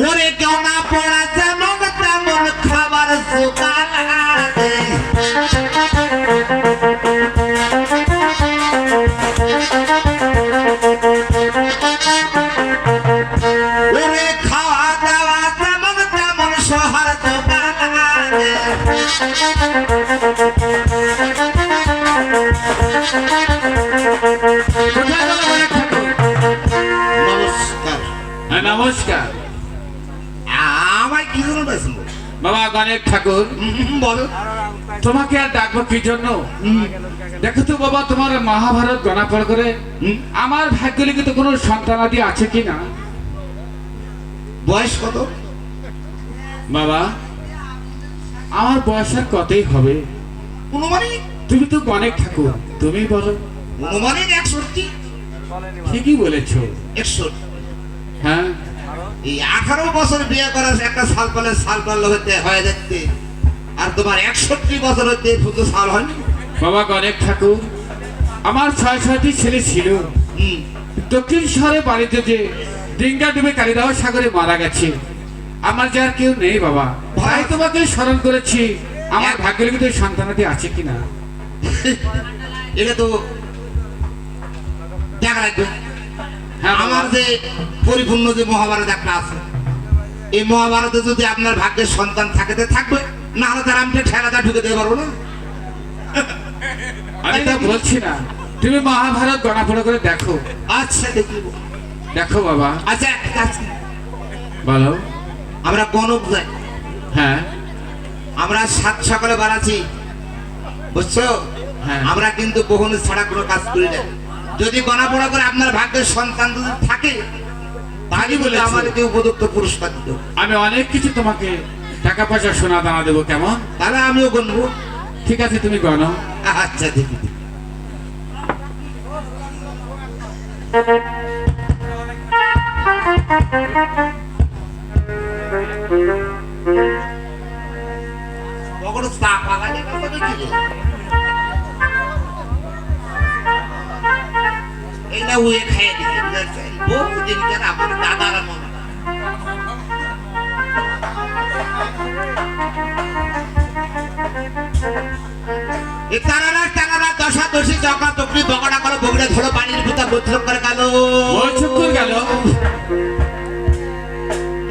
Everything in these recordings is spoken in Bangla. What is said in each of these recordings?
ওরে কেনা পড়া যেমন তেমন খাবার জোগাড় আগে নমস্কার। হ্যাঁ আমায় কি জন্য বাবা গণেশ ঠাকুর। বলো। তোমাকে আর ডাকবো কি জন্য? দেখো তো বাবা তোমার মহাভারত গণাপড় করে? আমার ভাগ্য লিখিত কোনো সন্তানাদি আছে কি না? বয়স কত? বাবা আমার বয়স আর কতই হবে? অনুমানিক? তুমি তো গণেশ ঠাকুর। তুমি বলো। অনুমানিক একষট্টি ঠিকই বলেছ। একষট্টি হ্যাঁ। এই আঠারো বছর বিয়ে করার একটা সাল পালে সাল পাল্ল হতে হয়ে যাচ্ছে আর তোমার একষট্টি বছর হতে শুধু সাল হয়নি? বাবা গণেশ ঠাকুর। আমার ছয় ছয়টি ছেলে ছিল। দক্ষিণ শহরে বাড়িতে যে ডিঙ্গা ডুবে কালিদাহ সাগরে মারা গেছে। আমার যে আর কেউ নেই বাবা। তাই তোমাকে স্মরণ করেছি। আমার ভাগ্য লিখিত সন্তানাদি আছে কিনা? এটা তো দেখা হ্যাঁ আমার যে পরিপূর্ণ যে মহাভারত একটা আছে এই মহাভারতে যদি আপনার ভাগ্যের সন্তান থাকেতে থাকবে। না হলে তার আমি ঠেলাটা ঢুকে দিতে পারব না। আমি তা বলছি না। তুমি মহাভারত গণাপড়া করে দেখো। আচ্ছা দেখি। দেখো বাবা। আচ্ছা একটা কাজ বলো। আমরা কনক যাই। হ্যাঁ। আমরা সাত সকালে বাড়াচ্ছি। বুঝছ? হ্যাঁ। আমরা কিন্তু কখনো ছাড়া কোনো কাজ করি না। যদি গণা পড়া করে আপনার ভাগ্যের সন্তান যদি থাকে তাহলে বলে। আমাদেরকে উপযুক্ত পুরস্কার দিতে আমি অনেক কিছু তোমাকে টাকা পয়সা সোনা দানা দেবো কেমন? তাহলে আমিও গণবো ঠিক আছে তুমি গণো আচ্ছা দেখি। কখনো চা পাকানি না তবে কি রে? এই না উয়ে খাইয়ে দিচ্ছে বহু দিন ধরে আমার দাদারা মনে এ তারারা তারারা দশা দশি জগা তকরি বগড়া করে বগড়ে ধরো পানির ভিতর বৈঠক করে গেল। বৈঠক গেল। এ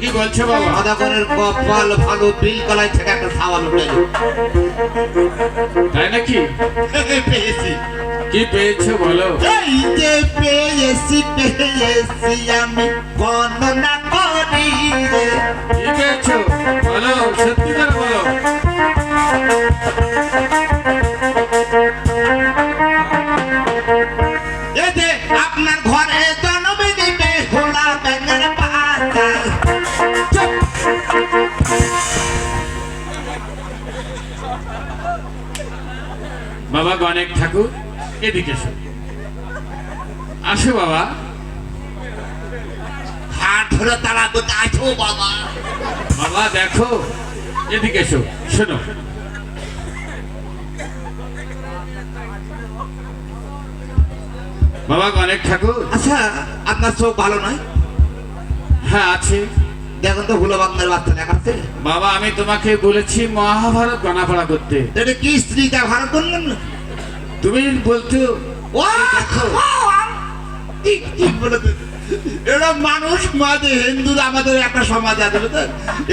কি বলছো বাবা? আদাগরের কপাল ভালো বিল কলাই থেকে একটা সাওয়াল উঠে তাই নাকি? পেয়েছি। কি পেয়েছ বলো? এই যে পেয়েছি পেয়েছি আমি গণনা করি। রে। কি পেয়েছ? বলো সত্যি করে বলো। গণেশ ঠাকুর এদিকে আসো বাবা। হাত ধরে তারা কোথায় আছো বাবা। বাবা দেখো এদিকে এসো শোনো। বাবা গণেশ ঠাকুর। আচ্ছা আপনার চোখ ভালো নয়? হ্যাঁ আছে। দেখুন তো বাংলার বাচ্চা দেখাচ্ছে। বাবা আমি তোমাকে বলেছি মহাভারত গণাপড়া করতে। এটা কি স্ত্রীটা ভারত করলেন না তুমি বলছো ও দেখো। বলেছেন মানুষ মাঝে হিন্দু আমাদের একটা সমাজ আছে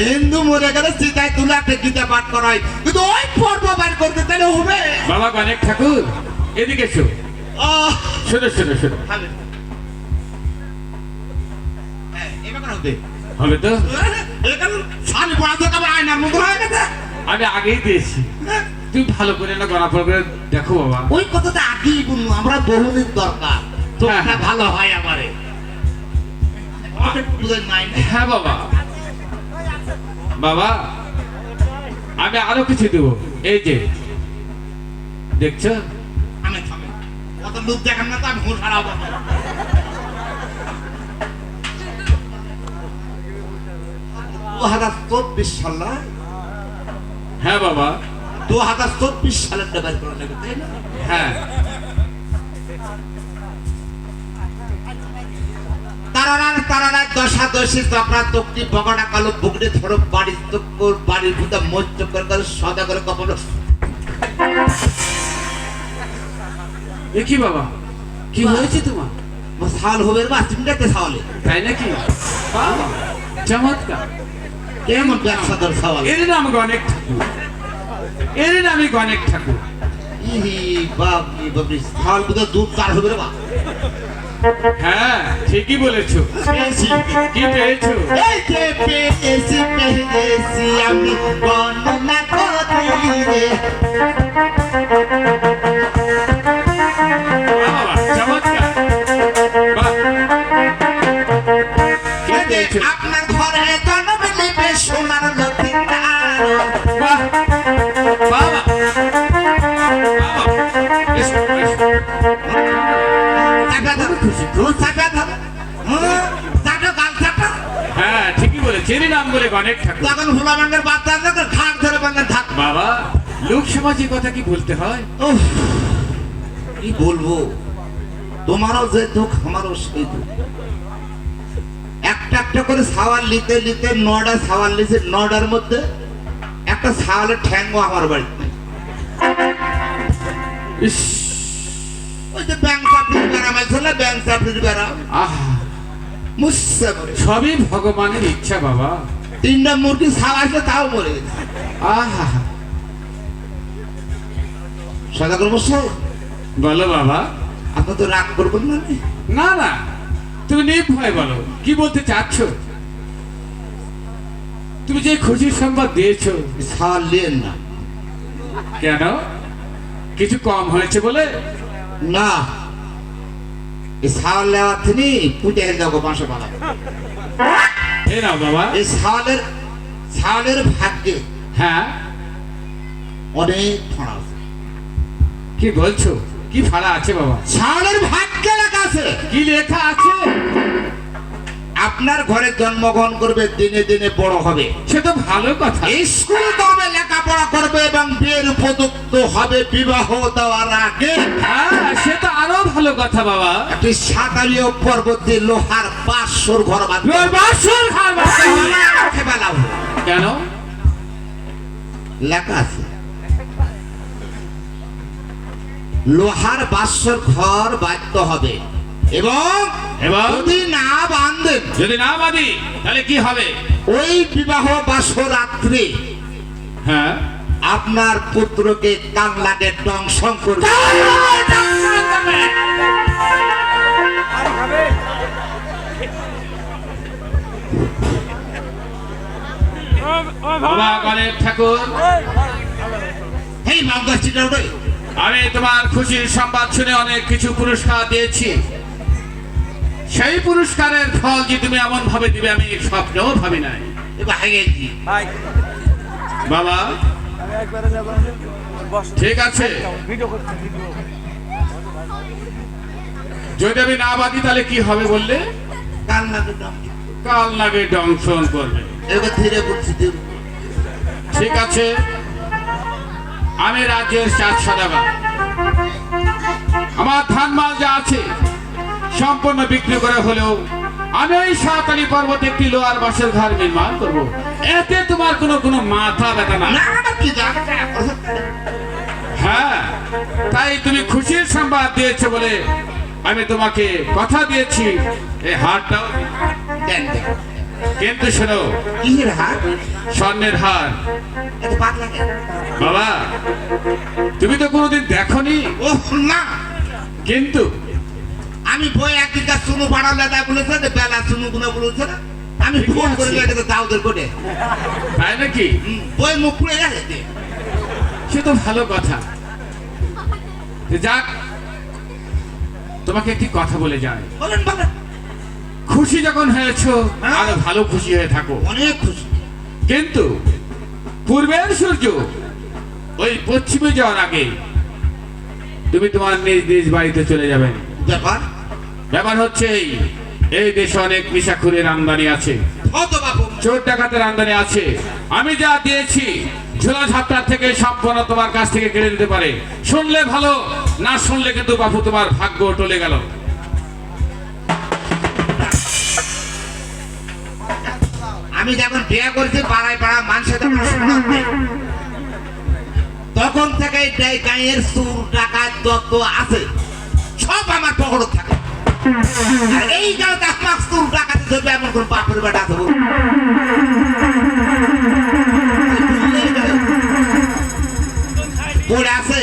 হিন্দু মরে গেলে চিতায় তুলে একটা গীতা পাঠ করা হয় কিন্তু ওই পর্ব বার করতে তাহলে হবে। বাবা গণেশ ঠাকুর এদিকে এসো। আহ, শোনো শোনো শোনো। হবে। হ্যাঁ, তো? হয়ে আমি আগেই দিয়েছি। তুমি ভালো করে না গণাপড়া করে দেখো বাবা। ওই কথাটা আগেই বলব আমরা বহুদিন দরকার। চোখটা হ্যাঁ। ভালো হয় আমারে? হ্যাঁ বাবা। বাবা আমি আরও কিছু দেবো। এই যে দেখছ? আমি কত লোক দেখান না তো আমি হুঁশ হারাবো দু চব্বিশ সাল হ্যাঁ বাবা। দু হাজার চব্বিশ সালের বের করা লাগবে তাই না? হ্যাঁ। তারারার তারারার দশা দশী তকরা তকটি বগড়া কালো বুকড়ে ধরো বাড়ির তক্কর বাড়ির ভূতা মজ্জ করে করে সদা করে কপাল। এ কি বাবা? কি হয়েছে তোমার? সাল হবে বা চিন্তাতে সাওয়ালে তাই নাকি? বাবা চমৎকার। কেমন ব্যবসা দর সাওয়াল এর নাম গণেক ঠাকুর। এর নামই গণেশ ঠাকুর। হ্যাঁ ঠিকই বলেছ। কি পেয়েছ? এই যে পেয়েছি পেয়েছি আমি। ঠিকই নাম বলে গণেক ঠাকুর হুলা ভাঙ্গের বাচ্চা আছে তো ঘাট ধরে ভাঙ্গের ধাক বাবা লোক সমাজে কথা কি বলতে হয়? কি বলব? তোমারও যে দুঃখ আমারও সেই দুঃখ। একটা একটা করে সাওয়াল নিতে নিতে নটা সাওয়াল নিছে নটার মধ্যে একটা সাওয়ালের ঠ্যাঙ্গো আমার বাড়িতে। নেই। ওই যে ব্যাংক চাকরির বেড়া মাইছে না ব্যাংক চাকরির বেড়া। আহা। মুসছে মরে সবই ভগবানের ইচ্ছা বাবা। তিনটা মুরগি সাওয়া আসলে তাও মরে গেছে। আহা। সদাগর মশাই বলো বাবা। আপনি তো রাগ করবেন না? না? না তুমি নির্ভয় বলো। কি বলতে চাচ্ছ? তুমি যে খুশির সংবাদ দিয়েছ। নিয়েন না। কেন? কিছু কম হয়েছে বলে? না। এই থেকে পুঁটে এ নাও বাবা। এই ভাগ্যে হ্যাঁ। অনেক ফাঁড়া আছে। কি বলছো? কি ফাড়া আছে বাবা? সাওয়ালের ভাগ্যে লেখা আছে। কি লেখা আছে? আপনার ঘরে জন্মগ্রহণ করবে দিনে দিনে বড় হবে। সে তো ভালো কথা। স্কুল তবে লেখাপড়া করবে এবং বিয়ের উপযুক্ত হবে বিবাহ দেওয়ার আগে হ্যাঁ সে তো আরও ভালো কথা বাবা। একটি সাতালীয় পর্বতে লোহার পাঁচশোর ঘর বাঁধবে। কেন? লেখা আছে। লোহার বাসর ঘর বাঁধতে হবে। এবং? যদি না বাঁধেন যদি না বাদি তাহলে কি হবে? ওই বিবাহ বাস রাত্রে হ্যাঁ? আপনার পুত্রকে কান্নাকে দংশন করবে। ঠাকুর। আমি তোমার খুশির সংবাদ শুনে অনেক কিছু পুরস্কার দিয়েছি। সেই পুরস্কারের ফল যে তুমি এমন ভাবে দিবে আমি স্বপ্নেও ভাবি নাই। ভাই। বাবা? ঠিক আছে। যদি আমি না বাদি তাহলে কি হবে বললে? কাল নাগে দংশন করবে। ঠিক আছে। আমি রাজ্যের চার সদাগর আমার ধান মাল যা আছে, সম্পূর্ণ বিক্রি করে হলেও আমি ওই সাঁতারি পর্বতে একটি লোয়ার বাসের ঘর নির্মাণ করব। এতে তোমার কোনো কোনো মাথা ব্যথা না। হ্যাঁ তাই তুমি খুশির সংবাদ দিয়েছ বলে আমি তোমাকে কথা দিয়েছি। এই হারটাও কিন্তু শোনো কিসের হাত স্বর্ণের হার। বাবা তুমি তো কোনোদিন দেখনি? ও না। কিন্তু আমি বই একদিনটা সুনু বাড়ালে বলেছে বেলা সুনু গুলো বলেছে না? আমি ফোন করে আছে। লেগেছে দাউদের করে তাই নাকি? বই মুখ পুড়ে গেছে সে তো ভালো কথা। যাক তোমাকে একটি কথা বলে যায় বলেন বলেন। খুশি যখন হয়েছো আরও ভালো খুশি হয়ে থাকো। অনেক খুশি। কিন্তু পূর্বের সূর্য ওই পশ্চিমে যাওয়ার আগে তুমি তোমার নিজ নিজ বাড়িতে চলে যাবে। ব্যাপার? ব্যাপার হচ্ছে এই এই দেশে অনেক নিশাখুরের আমদানি আছে। চোর ডাকাতের আমদানি আছে। আমি যা দিয়েছি ঝোলা ঝাপটার থেকে সম্পূর্ণ তোমার কাছ থেকে কেড়ে নিতে পারে। শুনলে ভালো না শুনলে কিন্তু বাপু তোমার ভাগ্য টলে গেল। আমি যখন বিয়ে করছি পাড়ায় পাড়া মানুষের তখন থেকে গাঁয়ের সুর যত আছে। সব আমার পকড় থাকে। এই যাও তাক পাক তুম প্লাকাতে ধরবে এমন কোন পাপের বেটা দেবো বুড়া আছে